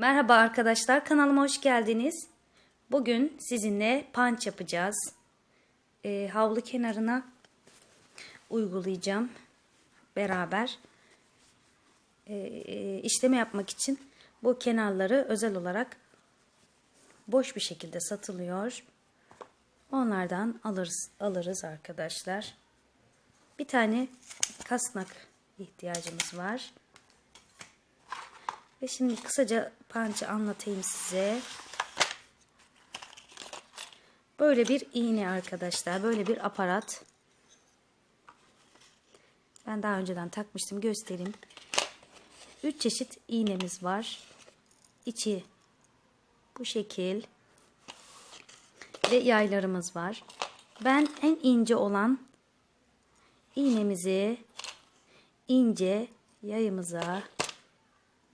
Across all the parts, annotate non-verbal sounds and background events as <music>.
Merhaba arkadaşlar kanalıma hoş geldiniz. Bugün sizinle punch yapacağız. Ee, havlu kenarına uygulayacağım beraber. Ee, işleme yapmak için bu kenarları özel olarak boş bir şekilde satılıyor. Onlardan alırız, alırız arkadaşlar. Bir tane kasnak ihtiyacımız var. Ve şimdi kısaca punch'ı anlatayım size. Böyle bir iğne arkadaşlar. Böyle bir aparat. Ben daha önceden takmıştım. Göstereyim. 3 çeşit iğnemiz var. İçi bu şekil. Ve yaylarımız var. Ben en ince olan iğnemizi ince yayımıza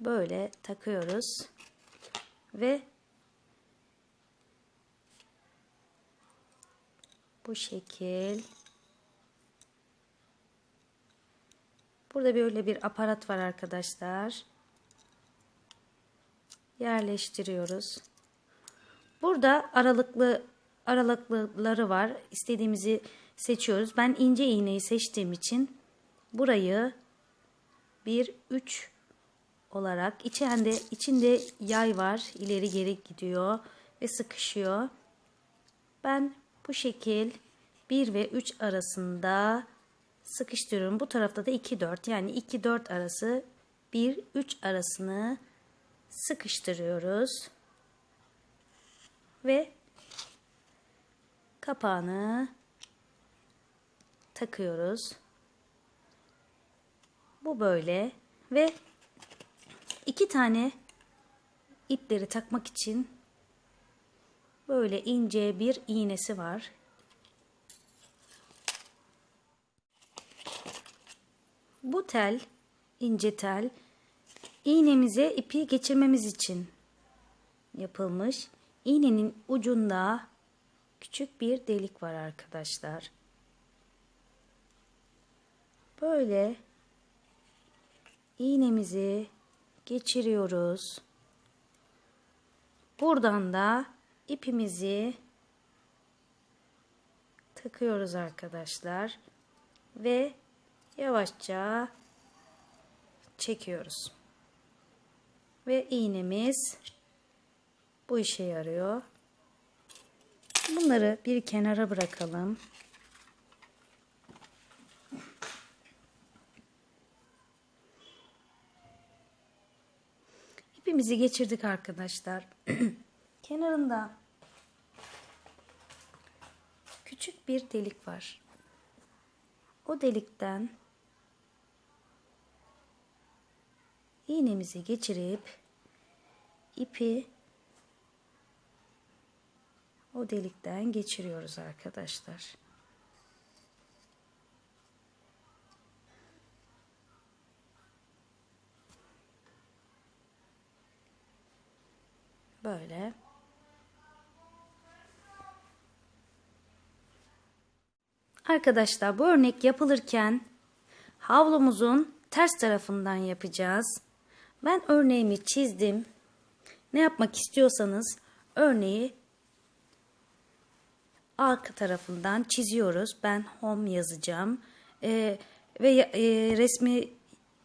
böyle takıyoruz. Ve bu şekil. Burada böyle bir aparat var arkadaşlar. Yerleştiriyoruz. Burada aralıklı aralıkları var. İstediğimizi seçiyoruz. Ben ince iğneyi seçtiğim için burayı 1 3 olarak içinde içinde yay var ileri geri gidiyor ve sıkışıyor. Ben bu şekil 1 ve 3 arasında sıkıştırıyorum. Bu tarafta da 2 4 yani 2 4 arası 1 3 arasını sıkıştırıyoruz. Ve kapağını takıyoruz. Bu böyle ve iki tane ipleri takmak için böyle ince bir iğnesi var. Bu tel, ince tel, iğnemize ipi geçirmemiz için yapılmış. İğnenin ucunda küçük bir delik var arkadaşlar. Böyle iğnemizi geçiriyoruz. Buradan da ipimizi takıyoruz arkadaşlar ve yavaşça çekiyoruz. Ve iğnemiz bu işe yarıyor. Bunları bir kenara bırakalım. İpimizi geçirdik arkadaşlar. <clears throat> Kenarında küçük bir delik var. O delikten iğnemizi geçirip ipi o delikten geçiriyoruz arkadaşlar. Böyle. Arkadaşlar bu örnek yapılırken havlumuzun ters tarafından yapacağız. Ben örneğimi çizdim. Ne yapmak istiyorsanız örneği arka tarafından çiziyoruz. Ben home yazacağım. Ee, ve e, resmi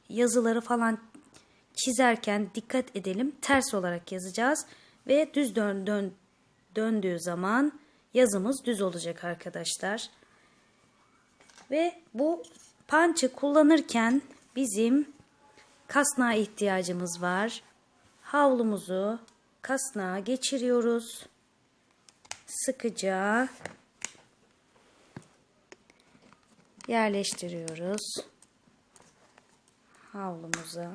yazıları falan çizerken dikkat edelim. Ters olarak yazacağız ve düz dön, dön döndüğü zaman yazımız düz olacak arkadaşlar. Ve bu punch'ı kullanırken bizim kasnağa ihtiyacımız var. Havlumuzu kasnağa geçiriyoruz. Sıkıca yerleştiriyoruz havlumuza.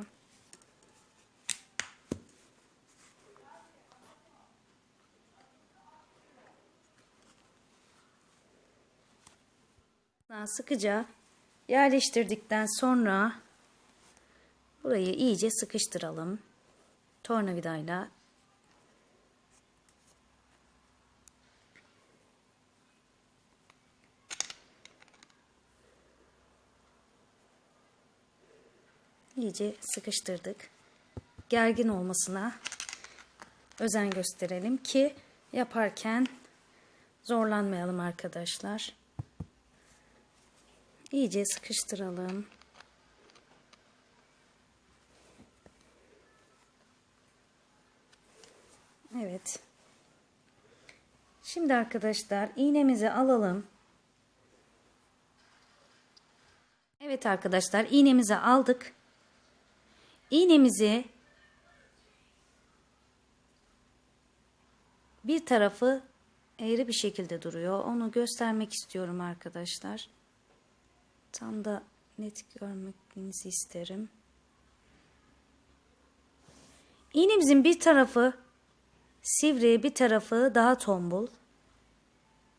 Sıkıca yerleştirdikten sonra burayı iyice sıkıştıralım. Tornavidayla iyice sıkıştırdık. Gergin olmasına özen gösterelim ki yaparken zorlanmayalım arkadaşlar. İyice sıkıştıralım. Evet. Şimdi arkadaşlar iğnemizi alalım. Evet arkadaşlar iğnemizi aldık. İğnemizi bir tarafı eğri bir şekilde duruyor. Onu göstermek istiyorum arkadaşlar. Tam da net görmenizi isterim. İğnemizin bir tarafı sivri, bir tarafı daha tombul.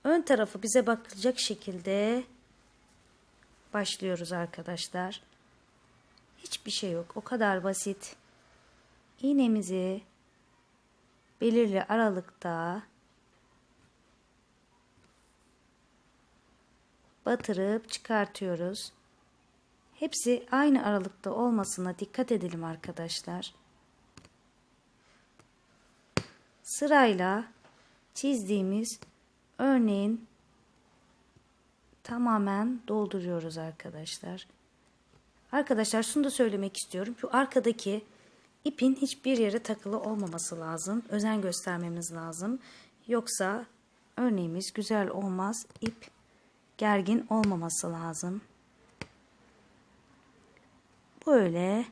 Ön tarafı bize bakacak şekilde başlıyoruz arkadaşlar. Hiçbir şey yok. O kadar basit. İğnemizi belirli aralıkta batırıp çıkartıyoruz. Hepsi aynı aralıkta olmasına dikkat edelim arkadaşlar. Sırayla çizdiğimiz örneğin tamamen dolduruyoruz arkadaşlar. Arkadaşlar şunu da söylemek istiyorum. Şu arkadaki ipin hiçbir yere takılı olmaması lazım. Özen göstermemiz lazım. Yoksa örneğimiz güzel olmaz. İp gergin olmaması lazım. Böyle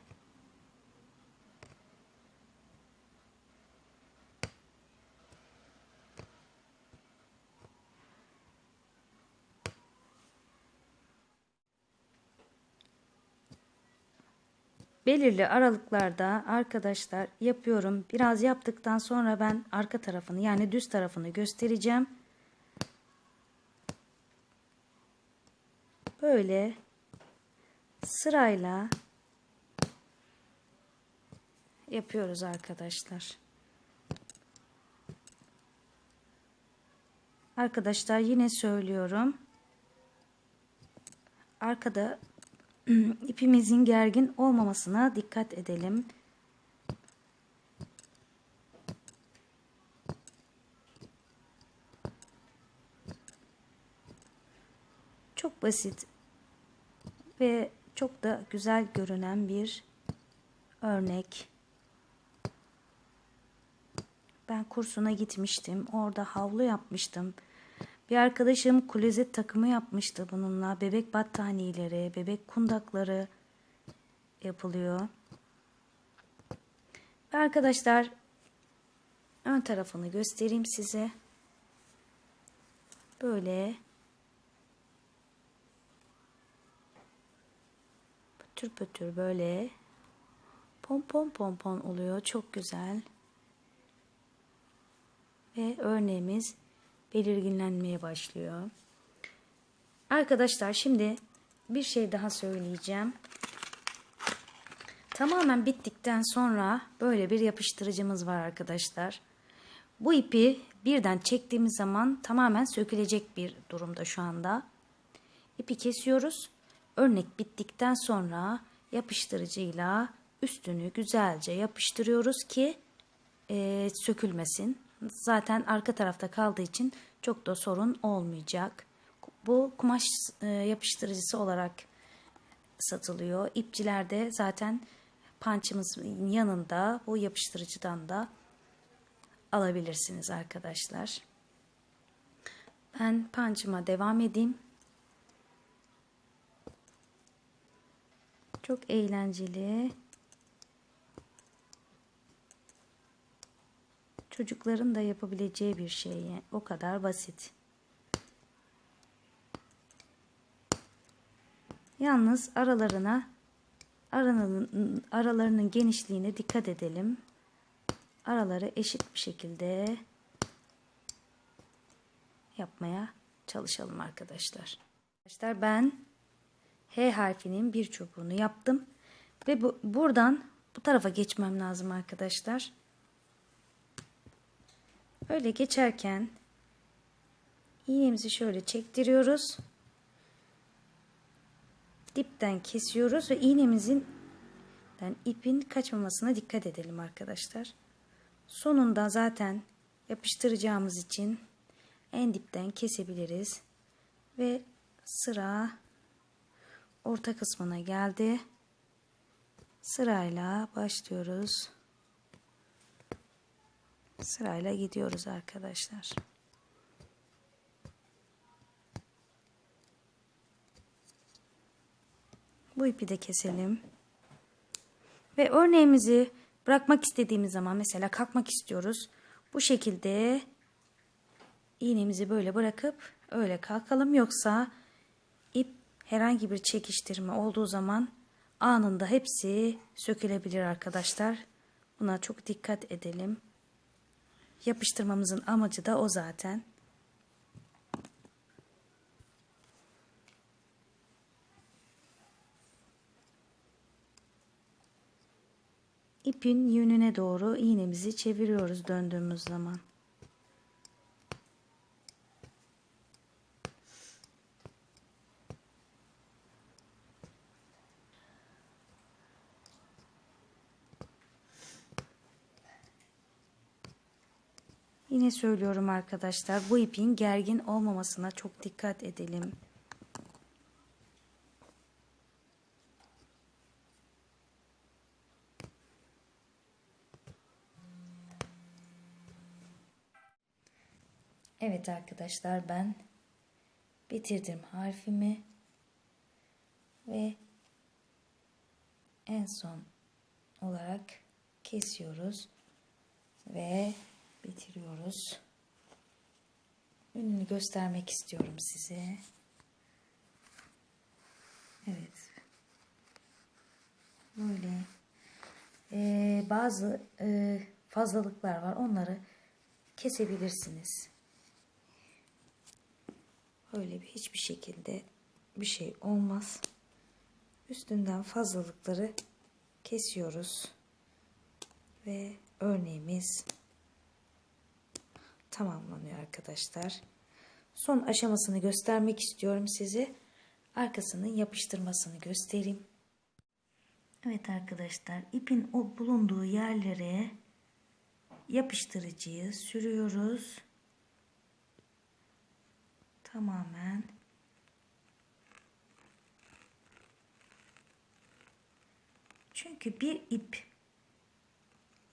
belirli aralıklarda arkadaşlar yapıyorum. Biraz yaptıktan sonra ben arka tarafını yani düz tarafını göstereceğim. Böyle sırayla yapıyoruz arkadaşlar. Arkadaşlar yine söylüyorum. Arkada <clears throat> ipimizin gergin olmamasına dikkat edelim. Çok basit ve çok da güzel görünen bir örnek. Ben kursuna gitmiştim. Orada havlu yapmıştım. Bir arkadaşım klozet takımı yapmıştı bununla. Bebek battaniyeleri, bebek kundakları yapılıyor. Ve arkadaşlar ön tarafını göstereyim size. Böyle pötür pötür böyle pompon pompon oluyor. Çok güzel. Ve örneğimiz belirginlenmeye başlıyor. Arkadaşlar şimdi bir şey daha söyleyeceğim. Tamamen bittikten sonra böyle bir yapıştırıcımız var arkadaşlar. Bu ipi birden çektiğimiz zaman tamamen sökülecek bir durumda şu anda. İpi kesiyoruz. Örnek bittikten sonra yapıştırıcıyla üstünü güzelce yapıştırıyoruz ki e, sökülmesin. Zaten arka tarafta kaldığı için çok da sorun olmayacak. Bu kumaş e, yapıştırıcısı olarak satılıyor. İpçilerde zaten pançımızın yanında bu yapıştırıcıdan da alabilirsiniz arkadaşlar. Ben pançıma devam edeyim. Çok eğlenceli. Çocukların da yapabileceği bir şey. O kadar basit. Yalnız aralarına aralarının, aralarının genişliğine dikkat edelim. Araları eşit bir şekilde yapmaya çalışalım arkadaşlar. Arkadaşlar ben H harfinin bir çubuğunu yaptım. Ve bu, buradan bu tarafa geçmem lazım arkadaşlar. Öyle geçerken iğnemizi şöyle çektiriyoruz. Dipten kesiyoruz ve iğnemizin ipin kaçmamasına dikkat edelim arkadaşlar. sonunda zaten yapıştıracağımız için en dipten kesebiliriz. Ve sıra orta kısmına geldi. Sırayla başlıyoruz. Sırayla gidiyoruz arkadaşlar. Bu ipi de keselim. Ve örneğimizi bırakmak istediğimiz zaman mesela kalkmak istiyoruz. Bu şekilde iğnemizi böyle bırakıp öyle kalkalım. Yoksa herhangi bir çekiştirme olduğu zaman anında hepsi sökülebilir arkadaşlar. Buna çok dikkat edelim. Yapıştırmamızın amacı da o zaten. İpin yönüne doğru iğnemizi çeviriyoruz döndüğümüz zaman. Yine söylüyorum arkadaşlar bu ipin gergin olmamasına çok dikkat edelim. Evet arkadaşlar ben bitirdim harfimi ve en son olarak kesiyoruz ve bitiriyoruz. Ününü göstermek istiyorum size. Evet. Böyle ee, bazı e, fazlalıklar var. Onları kesebilirsiniz. Öyle bir hiçbir şekilde bir şey olmaz. Üstünden fazlalıkları kesiyoruz. Ve örneğimiz tamamlanıyor arkadaşlar. Son aşamasını göstermek istiyorum size. Arkasının yapıştırmasını göstereyim. Evet arkadaşlar ipin o bulunduğu yerlere yapıştırıcıyı sürüyoruz. Tamamen Çünkü bir ip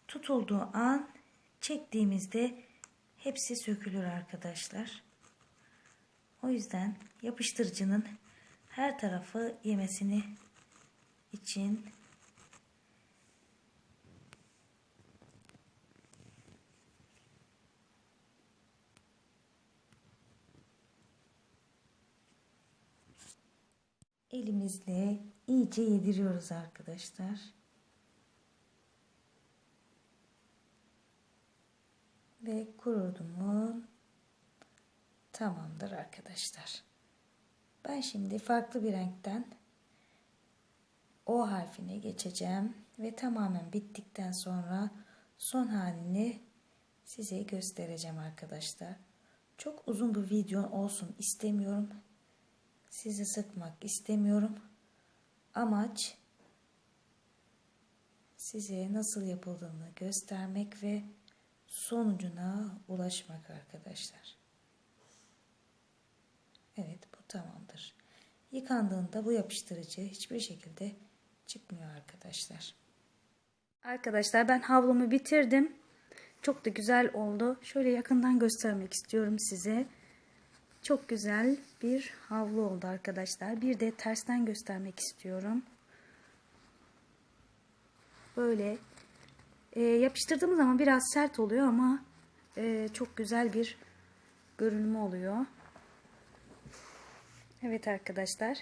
tutulduğu an çektiğimizde hepsi sökülür arkadaşlar. O yüzden yapıştırıcının her tarafı yemesini için elimizle iyice yediriyoruz arkadaşlar. Ve kurudu tamamdır arkadaşlar. Ben şimdi farklı bir renkten O harfine geçeceğim ve tamamen bittikten sonra son halini size göstereceğim arkadaşlar. Çok uzun bir video olsun istemiyorum. Sizi sıkmak istemiyorum. Amaç size nasıl yapıldığını göstermek ve sonucuna ulaşmak arkadaşlar. Evet bu tamamdır. Yıkandığında bu yapıştırıcı hiçbir şekilde çıkmıyor arkadaşlar. Arkadaşlar ben havlumu bitirdim. Çok da güzel oldu. Şöyle yakından göstermek istiyorum size. Çok güzel bir havlu oldu arkadaşlar. Bir de tersten göstermek istiyorum. Böyle e, yapıştırdığım zaman biraz sert oluyor ama e, çok güzel bir görünümü oluyor. Evet arkadaşlar.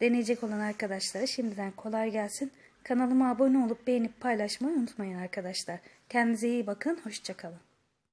Deneyecek olan arkadaşlara şimdiden kolay gelsin. Kanalıma abone olup beğenip paylaşmayı unutmayın arkadaşlar. Kendinize iyi bakın. Hoşçakalın.